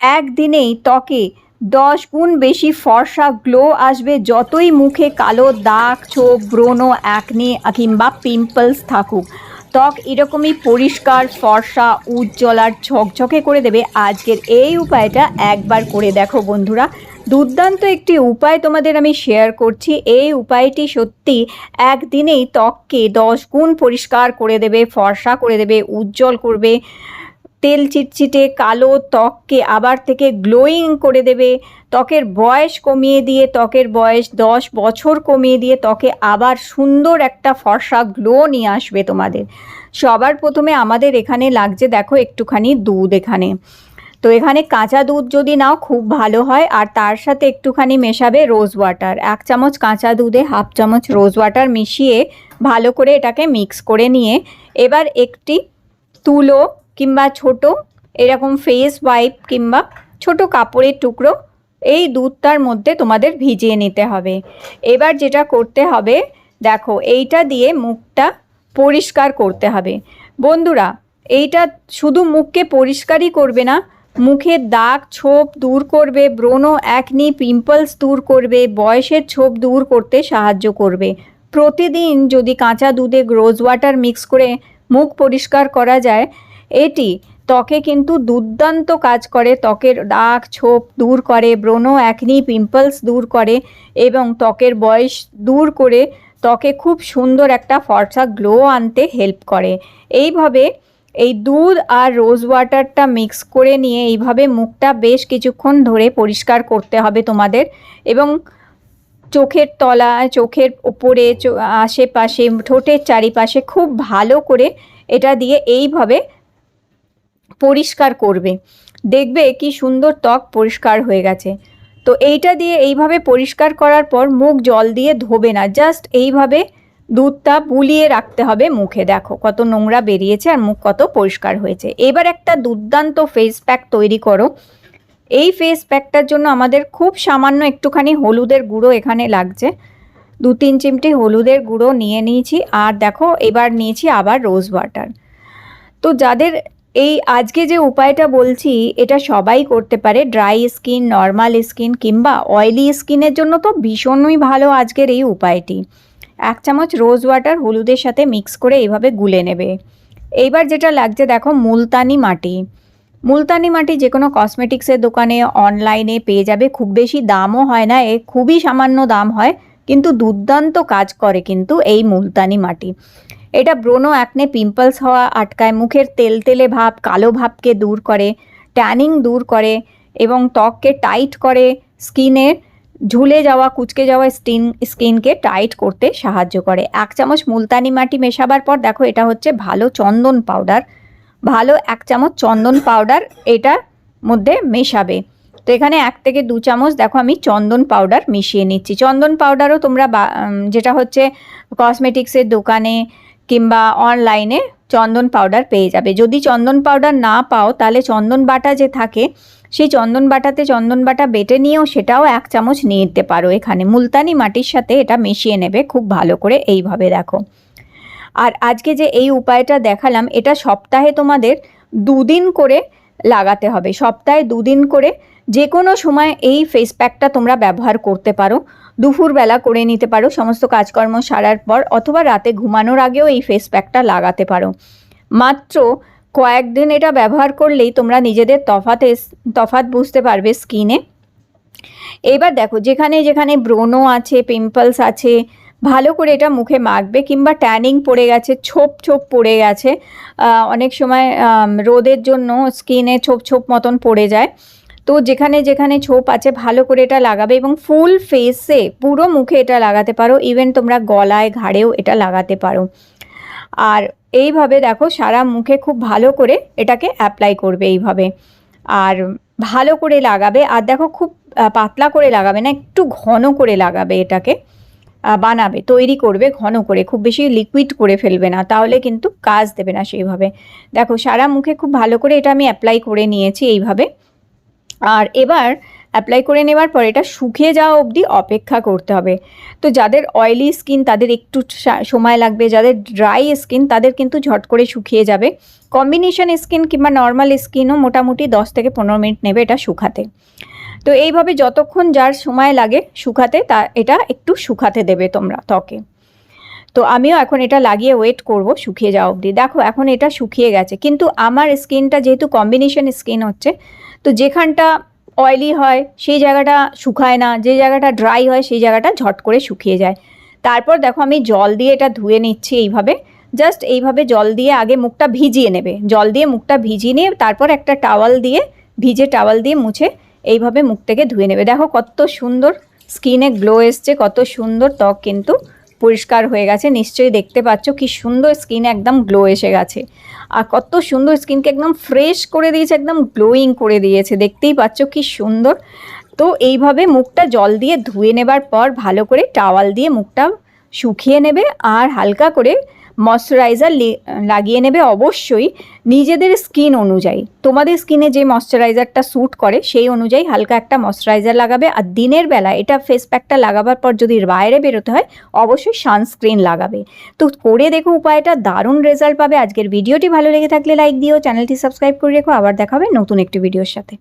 একদিনেই ত্বকে দশ গুণ বেশি ফর্সা গ্লো আসবে যতই মুখে কালো দাগ, ছোপ, ব্রণ অ্যাকনে কিংবা পিম্পলস থাকুক। ত্বক এরকমই পরিষ্কার, ফর্সা, উজ্জ্বল আর ঝকঝকে করে দেবে। আজকের এই উপায়টা একবার করে দেখো বন্ধুরা। দুর্দান্ত একটি উপায় তোমাদের আমি শেয়ার করছি। এই উপায়টি সত্যি একদিনেই ত্বককে দশ গুণ পরিষ্কার করে দেবে, ফর্সা করে দেবে, উজ্জ্বল করবে। তেল চিটচিটে, কালো ত্বককে আবার থেকে গ্লোয়িং করে দেবে। ত্বকের বয়স কমিয়ে দিয়ে, ত্বকের বয়স দশ বছর কমিয়ে দিয়ে ত্বকে আবার সুন্দর একটা ফর্সা গ্লো নিয়ে আসবে তোমাদের। সবার প্রথমে আমাদের এখানে লাগছে, দেখো, একটুখানি দুধ এখানে। তো এখানে কাঁচা দুধ যদি নাও, খুব ভালো হয়। আর তার সাথে একটুখানি মেশাবে রোজ ওয়াটার। এক চামচ কাঁচা দুধে হাফ চামচ রোজ ওয়াটার মিশিয়ে ভালো করে এটাকে মিক্স করে নিয়ে, এবার একটি তুলো কিংবা ছোট, এরকম ফেস ওয়াইপ কিংবা ছোট কাপড়ের টুকরো, এই দুধটার মধ্যে তোমাদের ভিজিয়ে নিতে হবে। এবার যেটা করতে হবে, দেখো, এইটা দিয়ে মুখটা পরিষ্কার করতে হবে। বন্ধুরা, এইটা শুধু মুখকে পরিষ্কারই করবে না, মুখের দাগ ছোপ দূর করবে, ব্রণ একনি পিম্পলস দূর করবে, বয়সের ছোপ দূর করতে সাহায্য করবে। প্রতিদিন যদি কাঁচা দুধে রোজ ওয়াটার মিক্স করে মুখ পরিষ্কার করা যায় এটি ত্বকে কিন্তু দুর্দান্ত কাজ করে। ত্বকের দাগ, ছোপ দূর করে, ব্রণ একনি পিম্পলস দূর করে এবং ত্বকের বয়স দূর করে ত্বকে খুব সুন্দর একটা ফর্সা গ্লো আনতে হেল্প করে। এইভাবে এই দুধ আর রোজ ওয়াটারটা মিক্স করে নিয়ে এইভাবে মুখটা বেশ কিছুক্ষণ ধরে পরিষ্কার করতে হবে তোমাদের এবং চোখের তলা, চোখের ওপরে আশেপাশে, ঠোঁটের চারিপাশে খুব ভালো করে এটা দিয়ে এইভাবে পরিষ্কার করবে। দেখবে কি সুন্দর ত্বক পরিষ্কার হয়ে গেছে। তো এইটা দিয়ে এইভাবে পরিষ্কার করার পর মুখ জল দিয়ে ধোবে না। জাস্ট এইভাবে দুধটা বুলিয়ে রাখতে হবে মুখে। দেখো কত নোংরা বেরিয়েছে আর মুখ কত পরিষ্কার হয়েছে। এবার একটা দুর্দান্ত ফেস প্যাক তৈরি করো। এই ফেস প্যাকটার জন্য আমাদের খুব সামান্য একটুখানি হলুদের গুঁড়ো এখানে লাগছে। দু তিন চিমটি হলুদের গুঁড়ো নিয়ে নিয়েছি। আর দেখো এবার নিয়েছি আবার রোজ ওয়াটার তো যাদের এই আজকে যে উপায়টা বলছি, এটা সবাই করতে পারে। ড্রাই স্কিন নর্মাল স্কিন কিংবা অয়েলি স্কিনের জন্য তো ভীষণই ভালো আজকের এই উপায়টি। এক চামচ রোজ ওয়াটার হলুদের সাথে মিক্স করে এইভাবে গুলে নেবে। এইবার যেটা লাগছে, দেখো মুলতানি মাটি। মুলতানি মাটি যে কোনো কসমেটিক্সের দোকানে অনলাইনে পেয়ে যাবে। খুব বেশি দামও হয় না, এ খুবই সামান্য দাম হয়, কিন্তু দুর্দান্ত কাজ করে কিন্তু এই মুলতানি মাটি। এটা ব্রণ অ্যাকনে পিম্পলস হওয়া আটকায়, মুখের তেলতেলে ভাব, কালো ভাবকে দূর করে, ট্যানিং দূর করে এবং ত্বককে টাইট করে স্কিনের ঝুলে যাওয়া, কুচকে যাওয়া স্কিন স্কিনকে টাইট করতে সাহায্য করে। এক চামচ মুলতানি মাটি মেশাবার পর দেখো এটা হচ্ছে ভালো চন্দন পাউডার। ভালো এক চামচ চন্দন পাউডার এটার মধ্যে মেশাবে। তো এখানে এক থেকে দু চামচ দেখো আমি চন্দন পাউডার মিশিয়ে নিচ্ছি। চন্দন পাউডারও তোমরা যেটা হচ্ছে কসমেটিক্সের দোকানে কিংবা অনলাইনে চন্দন পাউডার পেয়ে যাবে। যদি চন্দন পাউডার না পাও, তাহলে চন্দন বাটা যে থাকে, সেই চন্দন বাটাতে চন্দন বাটা বেটে নিয়েও সেটাও এক চামচ নিয়ে নিতে পারো এখানে। মুলতানি মাটির সাথে এটা মিশিয়ে নেবে খুব ভালো করে এইভাবে দেখো। আর আজকে যে এই উপায়টা দেখালাম, এটা সপ্তাহে তোমাদের দুদিন করে লাগাতে হবে। সপ্তাহে দুদিন করে যে কোনো সময় এই ফেস প্যাকটা তোমরা ব্যবহার করতে পারো। দুপুরবেলা করে নিতে পারো, সমস্ত কাজকর্ম সারার পর, অথবা রাতে ঘুমানোর আগেও এই ফেস প্যাকটা লাগাতে পারো। মাত্র কয়েকদিন এটা ব্যবহার করলেই তোমরা নিজেদের তফাতে তফাত বুঝতে পারবে স্কিনে এবার দেখো, যেখানে যেখানে ব্রণ আছে পিম্পলস আছে, ভালো করে এটা মুখে মাখবে, কিংবা ট্যানিং পড়ে গেছে, ছোপ ছোপ পড়ে গেছে অনেক সময় রোদের জন্য স্কিনে ছোপ ছোপ মতন পড়ে যায়। তো যেখানে যেখানে ছোপ আছে, ভালো করে এটা লাগাবে এবং ফুল ফেসে পুরো মুখে এটা লাগাতে পারো। ইভেন তোমরা গলায়, ঘাড়েও এটা লাগাতে পারো। আর এইভাবে দেখো, সারা মুখে খুব ভালো করে এটাকে অ্যাপ্লাই করবে এইভাবে। আর ভালো করে লাগাবে। আর দেখো খুব পাতলা করে লাগাবে না, একটু ঘন করে লাগাবে এটাকে। বানাবে, তৈরি করবে ঘন করে, খুব বেশি লিকুইড করে ফেলবে না, তাহলে কিন্তু কাজ দেবে না সেইভাবে। দেখো, সারা মুখে খুব ভালো করে এটা আমি অ্যাপ্লাই করে নিয়েছি এইভাবে। আর এবার অ্যাপ্লাই করে নেওয়ার পর এটা শুকিয়ে যাওয়া অবধি অপেক্ষা করতে হবে। তো যাদের অয়েলি স্কিন তাদের একটু সময় লাগবে, যাদের ড্রাই স্কিন তাদের কিন্তু ঝট করে শুকিয়ে যাবে। কম্বিনেশন স্কিন কিংবা নর্মাল স্কিনও মোটামুটি দশ থেকে পনেরো মিনিট নেবে এটা শুকাতে। তো এইভাবে যতক্ষণ যার সময় লাগে শুকাতে তা, এটা একটু শুকাতে দেবে তোমরা ত্বকে। তো আমিও এখন এটা লাগিয়ে ওয়েট করব, শুকিয়ে যাওয়া অবধি। দেখো, এখন এটা শুকিয়ে গেছে। কিন্তু আমার স্কিনটা যেহেতু কম্বিনেশন স্কিন হচ্ছে, তো যেখানটা অয়েলি হয়, সেই জায়গাটা শুকায় না, যে জায়গাটা ড্রাই হয়, সেই জায়গাটা ঝট করে শুকিয়ে যায়। তারপর দেখো, আমি জল দিয়ে এটা ধুয়ে নিচ্ছি এইভাবে। জাস্ট এইভাবে জল দিয়ে আগে মুখটা ভিজিয়ে নেবে। জল দিয়ে মুখটা ভিজিয়ে নিয়ে তারপর একটা টাওয়াল দিয়ে, ভিজে টাওয়াল দিয়ে মুছে এইভাবে মুখ থেকে ধুয়ে নেবে। দেখো, কত সুন্দর স্কিনে গ্লো এসছে, কত সুন্দর ত্বক কিন্তু পরিষ্কার হয়ে গেছে, নিশ্চয়ই দেখতে পাচ্ছ কি সুন্দর স্কিন একদম গ্লো এসে গেছে। আর কত সুন্দর স্কিনকে একদম ফ্রেশ করে দিয়েছে, একদম গ্লোয়িং করে দিয়েছে, দেখতেই পাচ্ছ কি সুন্দর। তো এইভাবে মুখটা জল দিয়ে ধুয়ে নেবার পর ভালো করে টাওয়াল দিয়ে মুখটা শুকিয়ে নেবে আর হালকা করে ময়শ্চারাইজার লাগিয়ে নেবে অবশ্যই নিজেদের স্কিন অনুযায়ী। তোমাদের স্কিনে যে ময়শ্চারাইজারটা স্যুট করে, সেই অনুযায়ী হালকা একটা ময়শ্চারাইজার লাগাবে আর দিনের বেলা এটা ফেস প্যাকটা লাগাবার পর যদি বাইরে বেরোতে হয়, অবশ্যই সানস্ক্রিন লাগাবে। তো করে দেখো উপায়টা, দারুণ রেজাল্ট পাবে। আজকের ভিডিওটি ভালো লেগে থাকলে লাইক দিও চ্যানেলটি সাবস্ক্রাইব করে রেখো। আবার দেখাবে নতুন একটি ভিডিওর সাথে।